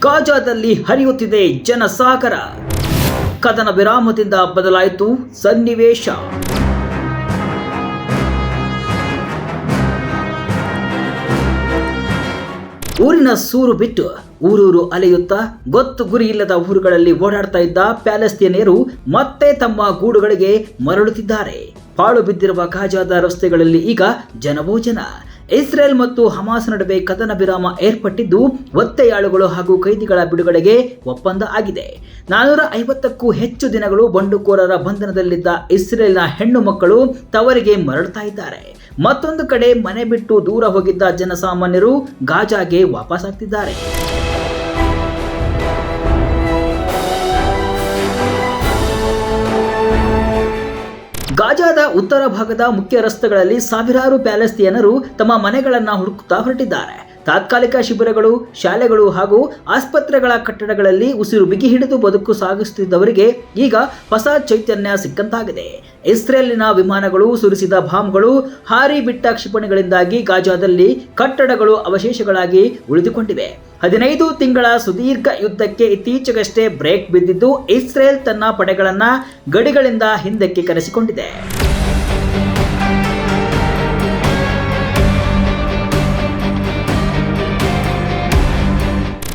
ಗಾಜಾದಲ್ಲಿ ಹರಿಯುತ್ತಿದೆ ಜನಸಾಗರ. ಕದನ ವಿರಾಮದಿಂದ ಬದಲಾಯಿತು ಸನ್ನಿವೇಶ. ಊರಿನ ಸೂರು ಬಿಟ್ಟು ಊರೂರು ಅಲೆಯುತ್ತಾ ಗೊತ್ತು ಗುರಿ ಇಲ್ಲದ ಊರುಗಳಲ್ಲಿ ಓಡಾಡ್ತಾ ಇದ್ದ ಪ್ಯಾಲೆಸ್ತೀನಿಯರು ಮತ್ತೆ ತಮ್ಮ ಗೂಡುಗಳಿಗೆ ಮರಳುತ್ತಿದ್ದಾರೆ. ಪಾಳು ಬಿದ್ದಿರುವ ಗಾಜಾದ ರಸ್ತೆಗಳಲ್ಲಿ ಈಗ ಜನವೋ ಜನ. ಇಸ್ರೇಲ್ ಮತ್ತು ಹಮಾಸ್ ನಡುವೆ ಕದನ ವಿರಾಮ ಏರ್ಪಟ್ಟಿದ್ದು ಒತ್ತೆಯಾಳುಗಳು ಹಾಗೂ ಕೈದಿಗಳ ಬಿಡುಗಡೆಗೆ ಒಪ್ಪಂದ ಆಗಿದೆ. ನಾನೂರ ಐವತ್ತಕ್ಕೂ ಹೆಚ್ಚು ದಿನಗಳು ಬಂಡುಕೋರರ ಬಂಧನದಲ್ಲಿದ್ದ ಇಸ್ರೇಲ್ನ ಹೆಣ್ಣು ಮಕ್ಕಳು ತವರಿಗೆ ಮರಳುತ್ತಾ ಇದ್ದಾರೆ. ಮತ್ತೊಂದು ಕಡೆ ಮನೆ ಬಿಟ್ಟು ದೂರ ಹೋಗಿದ್ದ ಜನಸಾಮಾನ್ಯರು ಗಾಜಾಗೆ ವಾಪಸ್ ಆಗ್ತಿದ್ದಾರೆ ಗಾಜಾದ ಉತ್ತರ ಭಾಗದ ಮುಖ್ಯ ರಸ್ತೆಗಳಲ್ಲಿ ಸಾವಿರಾರು ಪ್ಯಾಲೆಸ್ತೀನರು ತಮ್ಮ ಮನೆಗಳನ್ನು ಹುಡುಕುತ್ತಾ ಹೊರಟಿದ್ದಾರೆ. ತಾತ್ಕಾಲಿಕ ಶಿಬಿರಗಳು, ಶಾಲೆಗಳು ಹಾಗೂ ಆಸ್ಪತ್ರೆಗಳ ಕಟ್ಟಡಗಳಲ್ಲಿ ಉಸಿರು ಬಿಗಿ ಹಿಡಿದು ಬದುಕು ಸಾಗಿಸುತ್ತಿದ್ದವರಿಗೆ ಈಗ ಹೊಸ ಚೈತನ್ಯ ಸಿಕ್ಕಂತಾಗಿದೆ. ಇಸ್ರೇಲಿನ ವಿಮಾನಗಳು ಸುರಿಸಿದ ಬಾಂಬ್ಗಳು ಹಾರಿ ಬಿಟ್ಟ ಕ್ಷಿಪಣಿಗಳಿಂದಾಗಿ ಗಾಜಾದಲ್ಲಿ ಕಟ್ಟಡಗಳು ಅವಶೇಷಗಳಾಗಿ ಉಳಿದುಕೊಂಡಿವೆ. ಹದಿನೈದು ತಿಂಗಳ ಸುದೀರ್ಘ ಯುದ್ಧಕ್ಕೆ ಇತ್ತೀಚೆಗಷ್ಟೇ ಬ್ರೇಕ್ ಬಿದ್ದಿದ್ದು ಇಸ್ರೇಲ್ ತನ್ನ ಪಡೆಗಳನ್ನು ಗಡಿಗಳಿಂದ ಹಿಂದಕ್ಕೆ ಕರೆಸಿಕೊಂಡಿದೆ.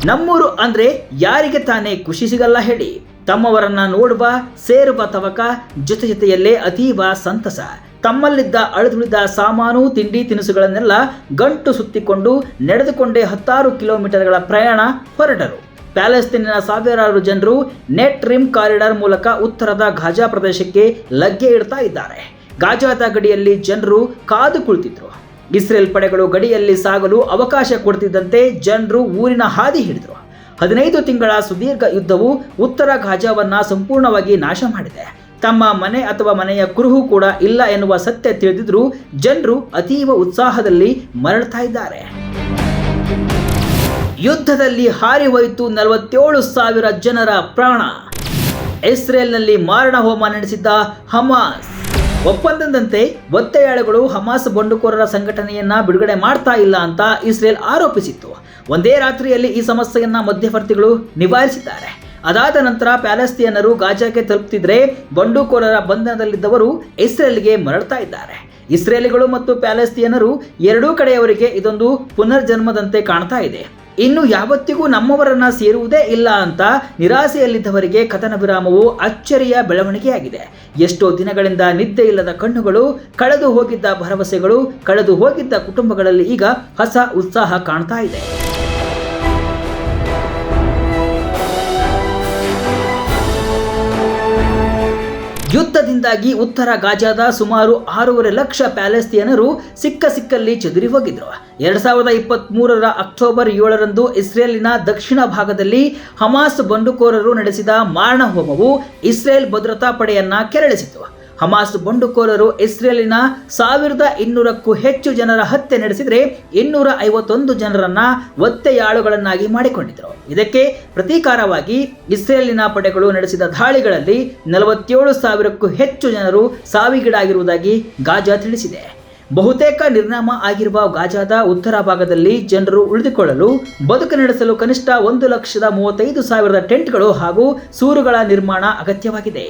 ನಮ್ಮೂರು ಅಂದ್ರೆ ಯಾರಿಗೆ ತಾನೇ ಖುಷಿ ಸಿಗಲ್ಲ ಹೇಳಿ. ತಮ್ಮವರನ್ನ ನೋಡುವ, ಸೇರುವ ತವಕ, ಜೊತೆ ಜೊತೆಯಲ್ಲೇ ಅತೀವ ಸಂತಸ. ತಮ್ಮಲ್ಲಿದ್ದ ಅಳಿದುಳಿದ ಸಾಮಾನು, ತಿಂಡಿ, ತಿನಿಸುಗಳನ್ನೆಲ್ಲ ಗಂಟು ಸುತ್ತಿಕೊಂಡು ನಡೆದುಕೊಂಡೇ ಹತ್ತಾರು ಕಿಲೋಮೀಟರ್ಗಳ ಪ್ರಯಾಣ ಹೊರಟರು. ಪ್ಯಾಲೆಸ್ತೀನಿನ ಸಾವಿರಾರು ಜನರು ನೆಟ್ ರಿಮ್ ಕಾರಿಡಾರ್ ಮೂಲಕ ಉತ್ತರದ ಗಾಜಾ ಪ್ರದೇಶಕ್ಕೆ ಲಗ್ಗೆ ಇಡ್ತಾ ಇದ್ದಾರೆ. ಗಾಜಾದ ಗಡಿಯಲ್ಲಿ ಜನರು ಕಾದು ಕುಳಿತಿದ್ರು. ಇಸ್ರೇಲ್ ಪಡೆಗಳು ಗಡಿಯಲ್ಲಿ ಸಾಗಲು ಅವಕಾಶ ಕೊಡ್ತಿದ್ದಂತೆ ಜನರು ಊರಿನ ಹಾದಿ ಹಿಡಿದರು. ಹದಿನೈದು ತಿಂಗಳ ಸುದೀರ್ಘ ಯುದ್ಧವು ಉತ್ತರ ಗಾಜಾವನ್ನ ಸಂಪೂರ್ಣವಾಗಿ ನಾಶ ಮಾಡಿದೆ. ತಮ್ಮ ಮನೆ ಅಥವಾ ಮನೆಯ ಕುರುಹು ಕೂಡ ಇಲ್ಲ ಎನ್ನುವ ಸತ್ಯ ತಿಳಿದಿದ್ರು ಜನರು ಅತೀವ ಉತ್ಸಾಹದಲ್ಲಿ ಮರಳ್ತಾ ಇದ್ದಾರೆ. ಯುದ್ಧದಲ್ಲಿ ಹಾರಿ ಹೋಯಿತು ನಲವತ್ತೇಳು ಸಾವಿರ ಜನರ ಪ್ರಾಣ. ಇಸ್ರೇಲ್ನಲ್ಲಿ ಮಾರಣ ಹೋಮ ನಡೆಸಿದ್ದ ಹಮಾಸ್. ಒಪ್ಪಂದದಂತೆ ಒತ್ತೆಯಾಳುಗಳು ಹಮಾಸ್ ಬಂಡುಕೋರರ ಸಂಘಟನೆಯನ್ನ ಬಿಡುಗಡೆ ಮಾಡ್ತಾ ಇಲ್ಲ ಅಂತ ಇಸ್ರೇಲ್ ಆರೋಪಿಸಿತ್ತು. ಒಂದೇ ರಾತ್ರಿಯಲ್ಲಿ ಈ ಸಮಸ್ಯೆಯನ್ನ ಮಧ್ಯವರ್ತಿಗಳು ನಿಭಾಯಿಸಿದ್ದಾರೆ ಅದಾದ ನಂತರ ಪ್ಯಾಲೆಸ್ತೀನರು ಗಾಜಾಕ್ಕೆ ತಲುಪ್ತಿದ್ರೆ ಬಂಡುಕೋರರ ಬಂಧನದಲ್ಲಿದ್ದವರು ಇಸ್ರೇಲ್ಗೆ ಮರಳ್ತಾ ಇದ್ದಾರೆ. ಇಸ್ರೇಲಿಗಳು ಮತ್ತು ಪ್ಯಾಲೆಸ್ತೀನರು ಎರಡೂ ಕಡೆಯವರಿಗೆ ಇದೊಂದು ಪುನರ್ಜನ್ಮದಂತೆ ಕಾಣ್ತಾ ಇದೆ. ಇನ್ನು ಯಾವತ್ತಿಗೂ ನಮ್ಮವರನ್ನ ಸೇರುವುದೇ ಇಲ್ಲ ಅಂತ ನಿರಾಸೆಯಲ್ಲಿದ್ದವರಿಗೆ ಕಥನ ವಿರಾಮವು ಅಚ್ಚರಿಯ ಬೆಳವಣಿಗೆಯಾಗಿದೆ. ಎಷ್ಟೋ ದಿನಗಳಿಂದ ನಿದ್ದೆ ಇಲ್ಲದ ಕಣ್ಣುಗಳು, ಕಳೆದು ಹೋಗಿದ್ದ ಭರವಸೆಗಳು, ಕಳೆದು ಹೋಗಿದ್ದ ಕುಟುಂಬಗಳಲ್ಲಿ ಈಗ ಹೊಸ ಉತ್ಸಾಹ ಕಾಣ್ತಾ ಇದೆ. ಯುದ್ಧದಿಂದಾಗಿ ಉತ್ತರ ಗಾಜಾದ ಸುಮಾರು ಆರೂವರೆ ಲಕ್ಷ ಪ್ಯಾಲೆಸ್ತೀನರು ಸಿಕ್ಕ ಸಿಕ್ಕಲ್ಲಿ ಚದುರಿ ಹೋಗಿದ್ರು. ಎರಡ್ ಸಾವಿರದ ಇಪ್ಪತ್ತ್ ಮೂರರ ಅಕ್ಟೋಬರ್ ಏಳರಂದು ಇಸ್ರೇಲಿನ ದಕ್ಷಿಣ ಭಾಗದಲ್ಲಿ ಹಮಾಸ್ ಬಂಡುಕೋರರು ನಡೆಸಿದ ಮಾರಣ ಹೋಮವು ಇಸ್ರೇಲ್ ಭದ್ರತಾ ಪಡೆಯನ್ನ ಕೆರಳಿಸಿತು. ಹಮಾಸ್ ಬಂಡುಕೋರರು ಇಸ್ರೇಲಿನ ಸಾವಿರದ ಇನ್ನೂರಕ್ಕೂ ಹೆಚ್ಚು ಜನರ ಹತ್ಯೆ ನಡೆಸಿದರೆ ಇನ್ನೂರ ಐವತ್ತೊಂದು ಜನರನ್ನ ಒತ್ತೆಯಾಳುಗಳನ್ನಾಗಿ ಮಾಡಿಕೊಂಡಿದ್ದರು. ಇದಕ್ಕೆ ಪ್ರತೀಕಾರವಾಗಿ ಇಸ್ರೇಲಿನ ಪಡೆಗಳು ನಡೆಸಿದ ದಾಳಿಗಳಲ್ಲಿ ನಲವತ್ತೇಳು ಸಾವಿರಕ್ಕೂ ಹೆಚ್ಚು ಜನರು ಸಾವಿಗೀಡಾಗಿರುವುದಾಗಿ ಗಾಜಾ ತಿಳಿಸಿದೆ. ಬಹುತೇಕ ನಿರ್ನಾಮ ಆಗಿರುವ ಗಾಜಾದ ಉತ್ತರ ಭಾಗದಲ್ಲಿ ಜನರು ಉಳಿದುಕೊಳ್ಳಲು ಬದುಕು ನಡೆಸಲು ಕನಿಷ್ಠ ಒಂದು ಲಕ್ಷದ ಮೂವತ್ತೈದು ಸಾವಿರದ ಟೆಂಟ್ಗಳು ಹಾಗೂ ಸೂರುಗಳ ನಿರ್ಮಾಣ ಅಗತ್ಯವಾಗಿದೆ.